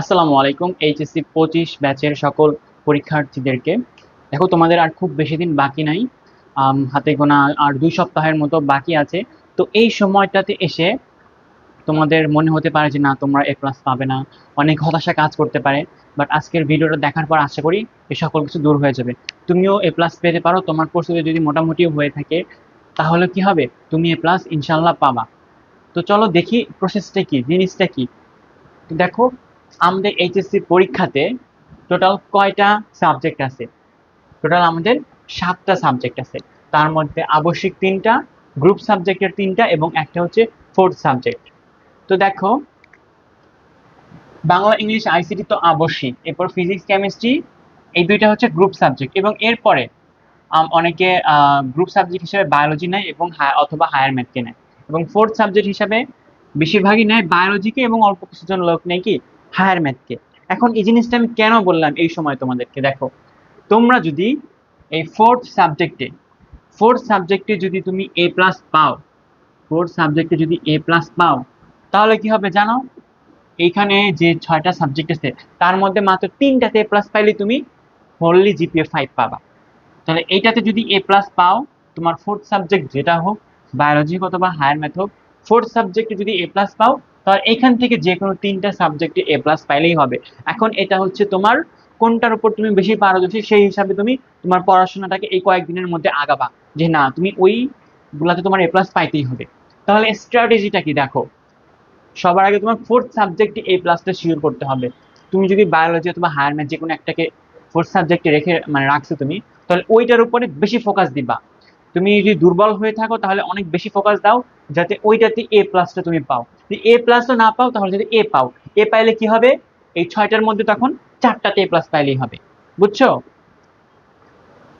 আসসালামু আলাইকুম, এইচএসসি পঁচিশ ব্যাচের সকল পরীক্ষার্থীদেরকে। দেখো, তোমাদের আর খুব বেশি দিন বাকি নাই। হাতে গোনা আর দুই সপ্তাহের মতো বাকি আছে। তো এই সময়টাতে এসে তোমাদের মনে হতে পারে যে, না, তোমরা এ প্লাস পাবে না। অনেক হতাশা কাজ করতে পারে। বাট আজকের ভিডিওটা দেখার পর আশা করি এই সকল কিছু দূর হয়ে যাবে। তুমিও এ প্লাস পেতে পারো। তোমার প্রস্তুতি যদি মোটামুটি হয়ে থাকে, তাহলে কি হবে? তুমি এ প্লাস ইনশাল্লাহ পাবা। তো চলো দেখি প্রসেসটা কি, জিনিসটা কি? দেখো আমাদের এইচএসসি পরীক্ষাতে টোটাল কয়টা সাবজেক্ট আছে? টোটাল আমাদের সাতটা সাবজেক্ট আছে। তার মধ্যে আবশ্যিক তিনটা গ্রুপ সাবজেক্টের তিনটা এবং একটা হচ্ছে ফোর্থ সাবজেক্ট তো দেখো, বাংলা, ইংলিশ আইসিটি তো আবশ্যিক। এরপর ফিজিক্স কেমিস্ট্রি এই দুইটা হচ্ছে গ্রুপ সাবজেক্ট এবং এরপরে অনেকে গ্রুপ সাবজেক্ট হিসেবে বায়োলজি নেয় এবং অথবা হায়ার ম্যাথকে নেয়। এবং ফোর্থ সাবজেক্ট হিসাবে বেশিরভাগই নেয় বায়োলজিকে এবং অল্প কিছুজন লোক নেয় কি? হায়ার ম্যাথকে এখন এই জিনিসটা আমি কেন বললাম এই সময় তোমাদেরকে? দেখো, তোমরা যদি এই ফোর্থ সাবজেক্টে ফোর্থ সাবজেক্টে যদি তুমি এ প্লাস পাও ফোর্থ সাবজেক্টে যদি এ প্লাস পাও, তাহলে কি হবে জানো? এইখানে যে ছয়টা সাবজেক্ট আছে, তার মধ্যে মাত্র তিনটাতে এ প্লাস পাইলে তুমি হোললি জিপিএ ফাইভ পাবা। তাহলে এইটাতে যদি এ প্লাস পাও, তোমার ফোর্থ সাবজেক্ট যেটা হোক বায়োলজি হোক অথবা হায়ার ম্যাথ হোক ফোর্থ সাবজেক্টে যদি এ প্লাস পাও তাহলে এখান থেকে যে কোনো তিনটা সাবজেক্টে এ প্লাস পাইলেই হবে। এখন এটা হচ্ছে তোমার কোনটার উপর তুমি বেশি পারদর্শী, সেই হিসাবে তুমি তোমার পড়াশোনাটাকে এই কয়েকদিনের মধ্যে আগাবা। যে না, তুমি ওই গুলাতে তোমার এ প্লাস পাইতেই হবে। তাহলে স্ট্র্যাটেজিটা কি দেখো? সবার আগে তোমার ফোর্থ সাবজেক্টে এ প্লাসটা শিওর করতে হবে। তুমি যদি বায়োলজি অথবা হায়ার ম্যাথ যে কোনো একটাকে ফোর্থ সাবজেক্টে রেখে মানে রাখছো তুমি, তাহলে ওইটার উপরে বেশি ফোকাস দিবা। তুমি যদি দুর্বল হয়ে থাকো, তাহলে অনেক বেশি ফোকাস দাও, যাতে ওইটাতে এ প্লাসটা তুমি পাও। যদি এ প্লাসটা না পাও, তাহলে যদি এ পাও এ পাইলে কি হবে? এই ছয়টার মধ্যে তখন চারটাতে এ প্লাস পাইলেই হবে। বুঝছ?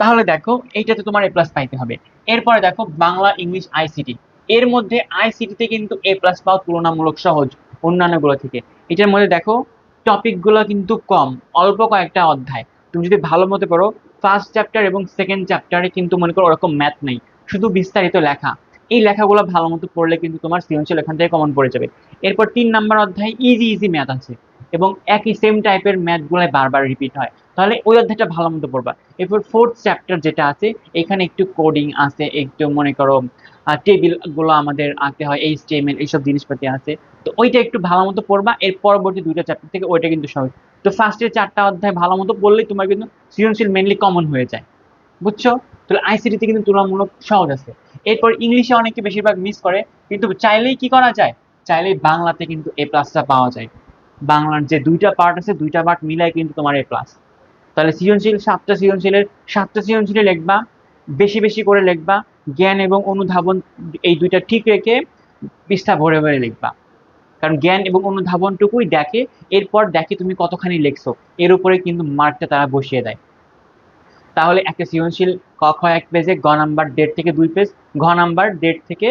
তাহলে দেখো, এইটাতে তোমার এ প্লাস পাইতে হবে। এরপরে দেখো, বাংলা, ইংলিশ আইসিটি এর মধ্যে আইসিটিতে কিন্তু এ প্লাস পাওয়া তুলনামূলক সহজ, অন্যান্যগুলো থেকে। এটার মধ্যে দেখো টপিকগুলো কিন্তু কম, অল্প কয়েকটা অধ্যায়। তুমি যদি ভালো মতো পড়ো ফার্স্ট চ্যাপ্টার এবং সেকেন্ড চ্যাপ্টারে কিন্তু মনে করো ওরকম ম্যাথ নেই। শুধু বিস্তারিত লেখা। এই লেখাগুলো ভালো মতো পড়লে কিন্তু তোমার সৃজনশীল এখান থেকে কমন পড়ে যাবে। এরপর তিন নাম্বার অধ্যায় ইজি ইজি ম্যাথ আছে এবং একই সেম টাইপের ম্যাথগুলো বারবার রিপিট হয়। তাহলে ওই অধ্যায়টা ভালো মতো পড়বা। এরপর ফোর্থ চ্যাপ্টার যেটা আছে, এখানে একটু কোডিং আছে, একটু মনে করো টেবিলগুলো আমাদের আঁকতে হয় এইচ টিএমএল এইসব জিনিসপাতি আছে। তো ওইটা একটু ভালো মতো পড়বা। এর পরবর্তী দুইটা চ্যাপ্টার থেকে ওইটা কিন্তু সহজ। তো ফার্স্টের চারটা অধ্যায় ভালো মতো পড়লেই তোমার কিন্তু সৃজনশীল মেনলি কমন হয়ে যায়। বুঝছ? তাহলে আইসিটিতে কিন্তু তুলনামূলক সহজ আছে। এরপর ইংলিশে অনেকে বেশিরভাগ মিস করে, কিন্তু চাইলেই কি করা যায়? চাইলেই বাংলাতে কিন্তু এ প্লাসটা পাওয়া যায়। বাংলার যে দুইটা পার্ট আছে, দুইটা পার্ট মিলাই কিন্তু তোমার এ প্লাস তাহলে সৃজনশীল সাতটা সৃজনশীলের, সাতটা সৃজনশীলে লিখবা, বেশি বেশি করে লিখবা, জ্ঞান এবং অনুধাবন এই দুইটা ঠিক রেখে পৃষ্ঠা ভরে ভরে লিখবা। কারণ জ্ঞান এবং অনুধাবনটুকুই দেখে, এরপর দেখে তুমি কতখানি লিখছো। এর উপরে কিন্তু মার্কটা তারা বসিয়ে দেয়। তাহলে একটা সৃজনশীল ক, খ, এক পেজে গ নাম্বার দেড় থেকে দুই পেজ, ঘ নাম্বার দেড় থেকে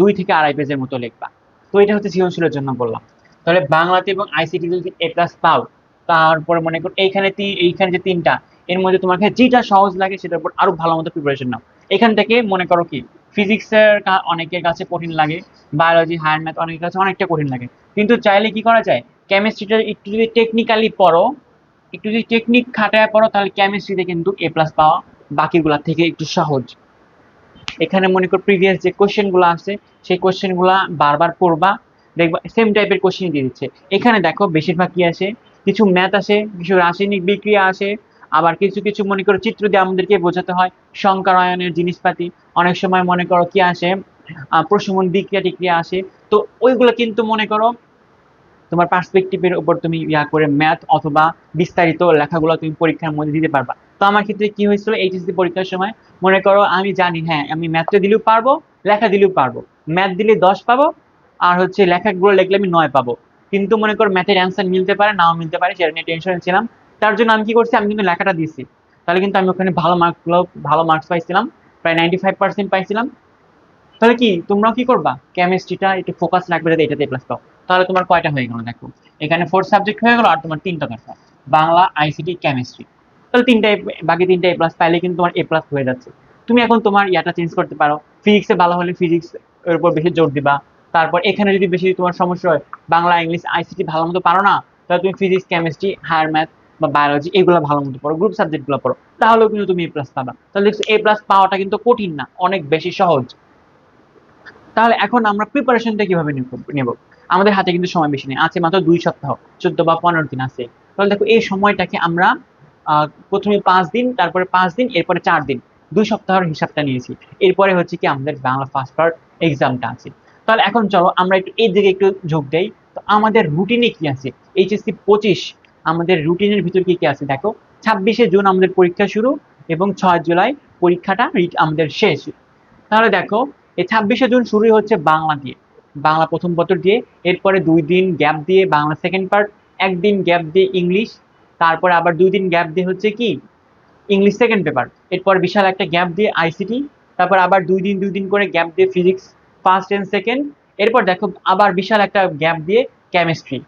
দুই থেকে আড়াই পেজের মতো লিখবা। তো এটা হচ্ছে সৃজনশীলের জন্য বললাম। তাহলে বাংলাতে এবং আইসিটি যদি এ প্লাস পাও, তারপরে মনে করো এইখানে এইখানে যে তিনটা, এর মধ্যে তোমাকে যেটা সহজ লাগে সেটার উপর আরও ভালো মতো প্রিপারেশন নাও। এখান থেকে মনে করো কি ফিজিক্সের অনেকের কাছে কঠিন লাগে। বায়োলজি হায়ার ম্যাথ অনেকের কাছে অনেকটা কঠিন লাগে। কিন্তু চাইলে কি করা যায়? কেমিস্ট্রিটা একটু যদি টেকনিক্যালি পড়ো, একটু যদি টেকনিক খাটায় পড়ো, তাহলে কেমিস্ট্রিতে কিন্তু এ প্লাস পাওয়া বাকিগুলা থেকে একটু সহজ। এখানে মনে করো প্রিভিয়াস যে কোশ্চেনগুলো আছে, সেই কোশ্চেনগুলো বারবার পড়বা। দেখবা সেম টাইপের কোশ্চেন দিয়ে দিচ্ছে। এখানে দেখো, বেশিরভাগ কি আসে কিছু ম্যাথ আসে কিছু রাসায়নিক বিক্রিয়া আসে আবার কিছু কিছু মনে করো চিত্র দিয়ে আমাদেরকে বোঝাতে হয় সংকারায়নের জিনিসপাতি। অনেক সময় মনে করো কি আসে প্রশমন বিক্রিয়া টিক্রিয়া আসে। তো ওইগুলো কিন্তু মনে করো তোমার পার্সপেক্টিভের উপর তুমি ইয়া করে ম্যাথ অথবা বিস্তারিত লেখাগুলো তুমি পরীক্ষার মধ্যে দিতে পারবা। তো আমার ক্ষেত্রে কি হয়েছিল এইচএসসি পরীক্ষার সময় মনে করো আমি জানি হ্যাঁ আমি ম্যাথটা দিলেও পারব, লেখা দিলেও পারব। ম্যাথ দিলে দশ পাবো আর হচ্ছে লেখাগুলো লিখলে আমি নয় পাবো। কিন্তু মনে করো ম্যাথের অ্যান্সার মিলতে পারে, নাও মিলতে পারে সেটা নিয়ে টেনশনে ছিলাম তার জন্য আমি কি করছি? আমি কিন্তু লেখাটা দিয়েছি। তাহলে কিন্তু আমি ওখানে ভালো মার্কগুলো ভালো মার্কস পাইছিলাম। প্রায় নাইনটি ফাইভ পার্সেন্ট পাইছিলাম। তাহলে কি, তোমরাও কি করবা? কেমিস্ট্রিটা একটু ফোকাস রাখবে যাতে এটাতে প্লাস পাও তাহলে তোমার কয়টা হয়ে গেল দেখো? এখানে ফোর্থ সাবজেক্ট হয়ে গেল আর তোমার তিনটা দরকার। বাংলা আইসিটি কেমিস্ট্রি তাহলে তিনটা বাকি তিনটা এ প্লাস পাইলে কিন্তু তোমার এ প্লাস হয়ে যাচ্ছে। তুমি এখন তোমার ইয়াটা চেঞ্জ করতে পারো। ফিজিক্সে ভালো হলে ফিজিক্স এর উপর বেশি জোর দিবা। তারপর এখানে যদি বেশি তোমার সমস্যা হয়, বাংলা ইংলিশ আইসিটি ভালো মতো পারো না, তাহলে তুমি ফিজিক্স কেমিস্ট্রি হায়ার ম্যাথ বা বায়োলজি এগুলো ভালো মতো পড়ো গ্রুপ সাবজেক্টগুলো পড়ো, তাহলেও কিন্তু তুমি এ প্লাস পাবা। তাহলে দেখছ এ প্লাস পাওয়াটা কিন্তু কঠিন না, অনেক বেশি সহজ। তাহলে এখন আমরা প্রিপারেশনটা কীভাবে নেব আমাদের হাতে কিন্তু সময় বেশি নেই, আছে মাত্র দুই সপ্তাহ, চোদ্দ বা পনেরো দিন আছে। তাহলে দেখো, এই সময়টাকে আমরা প্রথমে পাঁচ দিন, তারপরে পাঁচ দিন, এরপরে চার দিন, দুই সপ্তাহের হিসাবটা নিয়েছি। এরপরে হচ্ছে কি, আমাদের বাংলা ফার্স্ট পার্ট এক্সামটা আছে। তাহলে এখন চলো, আমরা একটু এই দিকে একটু ঝোঁক দেই। তো আমাদের রুটিনে কি আছে? এইচএসসি পঁচিশ আমাদের রুটিনের ভিতর কি কি আছে? দেখো, ছাব্বিশে জুন আমাদের পরীক্ষা শুরু এবং ছয় জুলাই পরীক্ষাটা আমাদের শেষ। তাহলে দেখো, এই ছাব্বিশে জুন শুরু হচ্ছে বাংলা দিয়ে। বাংলা প্রথম পত্র দিয়ে, এরপরে দুই দিন গ্যাপ দিয়ে বাংলা সেকেন্ড পার্ট একদিন গ্যাপ দিয়ে ইংলিশ তারপরে আবার দুই দিন গ্যাপ দিয়ে হচ্ছে কি? ইংলিশ সেকেন্ড পেপার এরপর বিশাল একটা গ্যাপ দিয়ে আইসিটি তারপর আবার দুই দিন দুই দিন করে গ্যাপ দিয়ে ফিজিক্স ফার্স্ট এন্ড সেকেন্ড এরপর দেখো আবার বিশাল একটা গ্যাপ দিয়ে কেমিস্ট্রি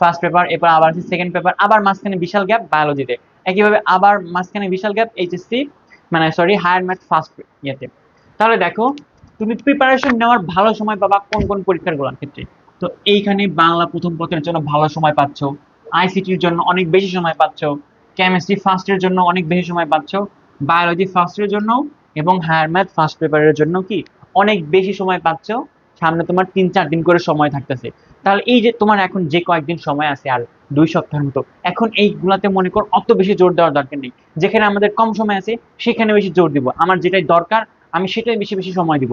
ফার্স্ট পেপার এরপর আবার আছে সেকেন্ড পেপার আবার মাঝখানে বিশাল গ্যাপ বায়োলজিতে একইভাবে আবার মাঝখানে বিশাল গ্যাপ এইচএসসি মানে সরি হায়ার ম্যাথ ফার্স্ট ইয়েতে। তাহলে দেখো, তুমি প্রিপারেশন নেওয়ার ভালো সময় পাবা কোন কোন পরীক্ষাগুলোর ক্ষেত্রে। তো এইখানে বাংলা প্রথম পত্রের জন্য ভালো সময় পাচ্ছ আইসিটির জন্য অনেক বেশি সময় পাচ্ছ কেমিস্ট্রি ফার্স্টের জন্য অনেক বেশি সময় পাচ্ছ বায়োলজি ফার্স্টের জন্য এবং হায়ার ম্যাথ ফার্স্ট পেপারের জন্য কি? অনেক বেশি সময় পাচ্ছ, সামনে তোমার তিন চার দিন করে সময় থাকতেছে। তাহলে এই যে তোমার এখন যে কয়েকদিন সময় আছে, আর দুই সপ্তাহের মতো, এখন এইগুলাতে মনে কর অত বেশি জোর দেওয়ার দরকার নেই। যেখানে আমাদের কম সময় আছে, সেখানে বেশি জোর দিব। আমার যেটাই দরকার, আমি সেটাই বেশি বেশি সময় দিব।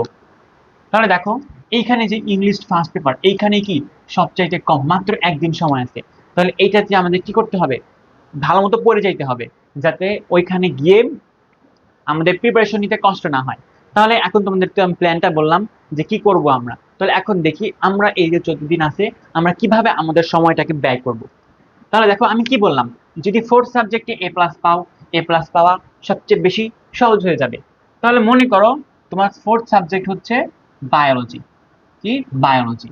তাহলে দেখো, এইখানে যে ইংলিশ ফার্স্ট পেপার এইখানে কি সবচাইতে কম? মাত্র একদিন সময় আছে। তাহলে এইটাতে আমাদের কি করতে হবে? ভালো মতো পড়ে যাইতে হবে, যাতে ওইখানে গিয়ে আমাদের প্রিপারেশন নিতে কষ্ট না হয়। তাহলে এখন তোমাদের তো আমি প্ল্যানটা বললাম যে কি করব আমরা? তাহলে এখন দেখি আমরা এই যে চোদ্দ দিন আছে, আমরা কীভাবে আমাদের সময়টাকে ব্যয় করব। তাহলে দেখো আমি কি বললাম, যদি ফোর্থ সাবজেক্টে এ প্লাস পাও এ প্লাস পাওয়া সবচেয়ে বেশি সহজ হয়ে যাবে। তাহলে মনে করো তোমার ফোর্থ সাবজেক্ট হচ্ছে বায়োলজি কি? বায়োলজি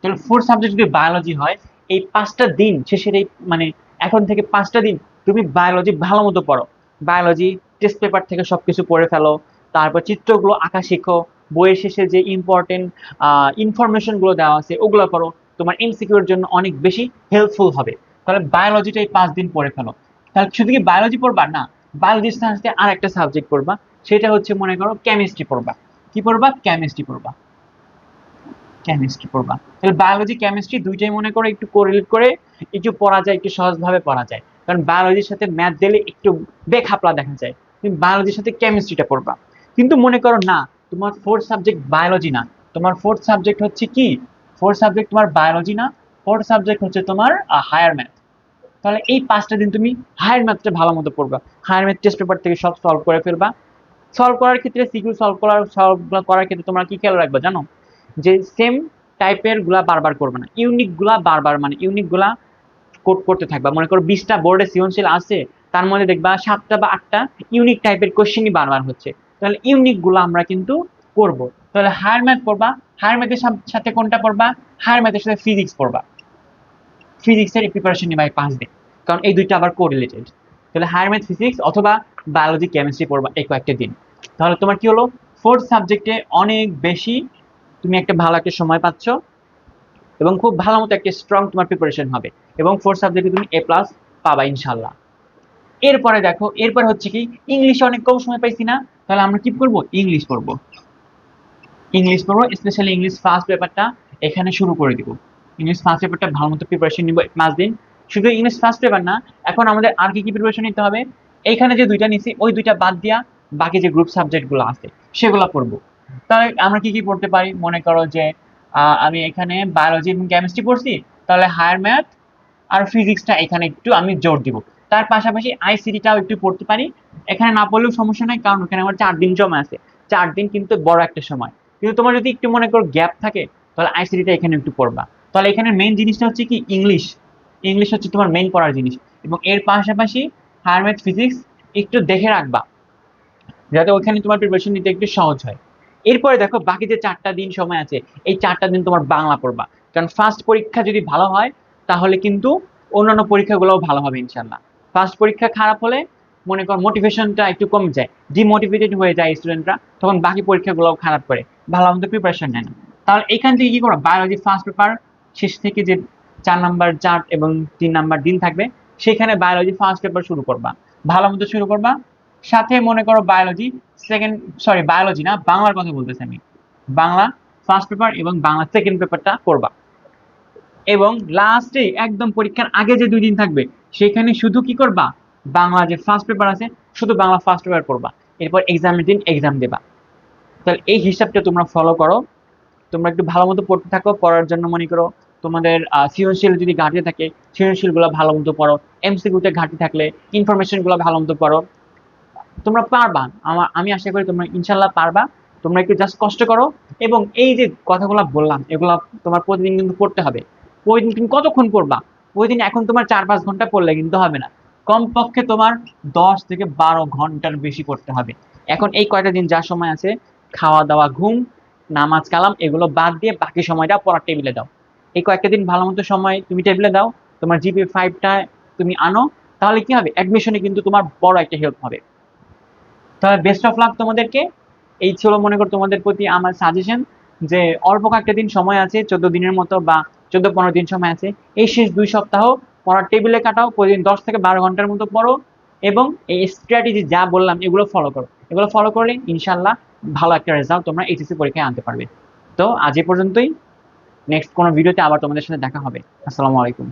তাহলে ফোর্থ সাবজেক্ট যদি বায়োলজি হয়, এই পাঁচটা দিন শেষের এই মানে এখন থেকে পাঁচটা দিন তুমি বায়োলজি ভালো মতো পড়ো। বায়োলজি টেস্ট পেপার থেকে সবকিছু পড়ে ফেলো, তারপর চিত্রগুলো আঁকা শেখো বইয়ের শেষে যে ইম্পর্টেন্ট ইনফরমেশনগুলো দেওয়া আছে, ওগুলো করো। তোমার এমসিকিউর জন্য অনেক বেশি হেল্পফুল হবে। তাহলে বায়োলজিটা এই পাঁচ দিন পড়ে ফেলো। তাহলে শুধু কি বায়োলজি পড়বা? না বায়োলজির সাথে আর একটা সাবজেক্ট পড়বা। সেটা হচ্ছে, মনে করো কেমিস্ট্রি পড়বা। কি পড়বা? কেমিস্ট্রি পড়বা। কেমিস্ট্রি পড়বা। তাহলে বায়োলজি কেমিস্ট্রি দুইটাই মনে করো একটু কোরিলেট করে একটু পড়া যায়, একটু সহজভাবে পড়া যায়। কারণ বায়োলজির সাথে ম্যাথ দিলে একটু বেখাপলা দেখা যায়। তুমি বায়োলজির সাথে কেমিস্ট্রিটা পড়বা। কিন্তু মনে করো না তোমার ফোর্থ সাবজেক্ট বায়োলজি না। তোমার ফোর্থ সাবজেক্ট হচ্ছে কি? ফোর্থ সাবজেক্ট তোমার বায়োলজি না ফোর্থ সাবজেক্ট হচ্ছে তোমার হায়ার ম্যাথ তাহলে এই পাঁচটা দিন তুমি হায়ার ম্যাথটা ভালো মতো পড়বা। হায়ার ম্যাথ টেস্ট পেপার থেকে সব সলভ করে ফেলবা। সলভ করার ক্ষেত্রে সিকিউ সলভ করার সলভ করার ক্ষেত্রে তোমরা কি খেয়াল রাখবা জানো? যে সেম টাইপেরগুলা বারবার করবে না। ইউনিকগুলা বারবার মানে ইউনিকগুলা কোড করতে থাকবা। মনে করো বিশটা বোর্ডে সৃজনশীল আছে, তার মধ্যে দেখবা সাতটা বা আটটা ইউনিক টাইপের কোশ্চেনই বারবার হচ্ছে। তাহলে ইউনিকগুলো আমরা কিন্তু করব। তাহলে হায়ার ম্যাথ পড়বা হায়ার ম্যাথের সাথে কোনটা পড়বা? হায়ার ম্যাথের সাথে ফিজিক্স পড়বা। ফিজিক্সের প্রিপারেশন নিবা এই পাঁচ দিন। কারণ এই দুইটা আবার কোরিলেটেড তাহলে হায়ার ম্যাথ ফিজিক্স অথবা বায়োলজি কেমিস্ট্রি পড়বা এই কয়েকটা দিন। তাহলে তোমার কি হলো? ফোর্থ সাবজেক্টে অনেক বেশি তুমি একটা ভালো একটা সময় পাচ্ছ এবং খুব ভালো মতো একটা স্ট্রং তোমার প্রিপারেশন হবে এবং ফোর্থ সাবজেক্টে তুমি এ প্লাস পাবা ইনশাল্লাহ। এরপরে দেখো, এরপর হচ্ছে কি? ইংলিশে অনেক কম সময় পাইছি না। তাহলে আমরা কি করব? ইংলিশ পড়ব। ইংলিশ পড়ব স্পেশালি ইংলিশ ফার্স্ট পেপারটা এখানে শুরু করে দিব। ইংলিশ ফার্স্ট পেপারটা ভালো মতো প্রিপারেশন নিব পাঁচ দিন। শুধু ইংলিশ ফার্স্ট পেপার না, এখন আমাদের আর কি কি প্রিপারেশন নিতে হবে? এইখানে যে দুইটা নিছি, ওই দুইটা বাদ দিয়া বাকি যে গ্রুপ সাবজেক্টগুলো আছে, সেগুলো পড়ব। তাহলে আমরা কি কি পড়তে পারি? মনে করো যে আমি এখানে বায়োলজি এবং কেমিস্ট্রি পড়ছি, তাহলে হায়ার ম্যাথ আর ফিজিক্সটা এখানে একটু আমি জোর দিব। তার পাশাপাশি আইসিটিটাও একটু পড়তে পারি। এখানে না পড়লেও সমস্যা নাই, কারণ ওখানে আমার চার দিন জমা আছে। চার দিন কিন্তু বড় একটা সময়। কিন্তু তোমার যদি একটু মনে করো গ্যাপ থাকে, তাহলে আইসিটিটা এখানে একটু পড়বা। তাহলে এখানে মেইন জিনিসটা হচ্ছে কি? ইংলিশ ইংলিশ হচ্ছে তোমার মেইন পড়ার জিনিস। এবং এর পাশাপাশি হায়ার ম্যাথ ফিজিক্স একটু দেখে রাখবা, যাতে ওখানে তোমার প্রিপারেশন নিতে একটু সহজ হয়। এরপরে দেখো, বাকি যে চারটা দিন সময় আছে, এই চারটা দিন তোমার বাংলা পড়বা। কারণ ফার্স্ট পরীক্ষা যদি ভালো হয়, তাহলে কিন্তু অন্যান্য পরীক্ষাগুলোও ভালো হবে ইনশাল্লাহ ফার্স্ট পরীক্ষা খারাপ হলে মনে কর মোটিভেশনটা একটু কমে যায়। ডিমোটিভেটেড হয়ে যায় স্টুডেন্টরা তখন বাকি পরীক্ষাগুলোও খারাপ করে। ভালো মতো প্রিপারেশন নেয় না। তাহলে এখান থেকে কি করো? বায়োলজি ফার্স্ট পেপার শেষ থেকে যে চার নাম্বার চার এবং তিন নাম্বার দিন থাকবে, সেখানে বায়োলজি ফার্স্ট পেপার শুরু করবা। ভালো মতো শুরু করবা। সাথে মনে করো বায়োলজি সেকেন্ড সরি বায়োলজি না, বাংলার কথা বলতেছি আমি। বাংলা ফার্স্ট পেপার এবং বাংলা সেকেন্ড পেপারটা করবা। এবং লাস্টে একদম পরীক্ষার আগে যে দুই দিন থাকবে সেখানে শুধু কি করবা? বাংলা যে ফার্স্ট পেপার আছে, শুধু বাংলা ফার্স্ট পেপার করবা এরপর এক্সামের দিন এক্সাম দেবা। তাহলে এই হিসাবটা তোমরা ফলো করো। তোমরা একটু ভালো মতো পড়তে থাকো, পড়ার জন্য মনে করো তোমাদের সৃজনশীল যদি ঘাটতি থাকে, সৃজনশীলগুলো ভালো মতো পড়ো। এমসিকিউতে ঘাটতি থাকলে ইনফরমেশনগুলো ভালো মতো পড়ো। তোমরা পারবা। আমার, আমি আশা করি তোমরা ইনশাল্লাহ পারবা। তোমরা একটু জাস্ট কষ্ট করো। এবং এই যে কথাগুলো বললাম, এগুলো তোমার প্রতিদিন কিন্তু পড়তে হবে। প্রতিদিন তুমি কতক্ষণ পড়বা? প্রতিদিন এখন তোমার চার পাঁচ ঘণ্টা পড়লে কিন্তু হবে না। কমপক্ষে তোমার দশ থেকে বারো ঘণ্টার বেশি পড়তে হবে। এখন এই কয়টা দিন যা সময় আছে, খাওয়া দাওয়া, ঘুম, নামাজ, কালাম, এগুলো বাদ দিয়ে বাকি সময়টা পড়ার টেবিলে দাও। এই কয়েকটা দিন ভালো মতো সময় তুমি টেবিলে দাও, তোমার জিপি ফাইভটা তুমি আনো, তাহলে কি হবে? অ্যাডমিশনে কিন্তু তোমার বড় একটা হেল্প হবে। তাহলে বেস্ট অফ লাক তোমাদেরকে। এই ছিল মনে করো তোমাদের প্রতি আমার সাজেশন যে অল্প কয়েকটা দিন সময় আছে, চোদ্দ দিনের মতো বা চোদ্দ পনেরো দিন সময় আছে। এই শেষ দুই সপ্তাহ পড়ার টেবিলে কাটাও, প্রতিদিন দশ থেকে বারো ঘণ্টার মতো পড়ো এবং এই স্ট্র্যাটেজি যা বললাম, এগুলো ফলো করো। এগুলো ফলো করলে ইনশাল্লাহ ভালো একটা রেজাল্ট তোমরা এইচএসসি পরীক্ষায় আনতে পারবে। তো আজ এ পর্যন্তই। নেক্সট কোনো ভিডিওতে আবার তোমাদের সাথে দেখা হবে। আসসালামু আলাইকুম।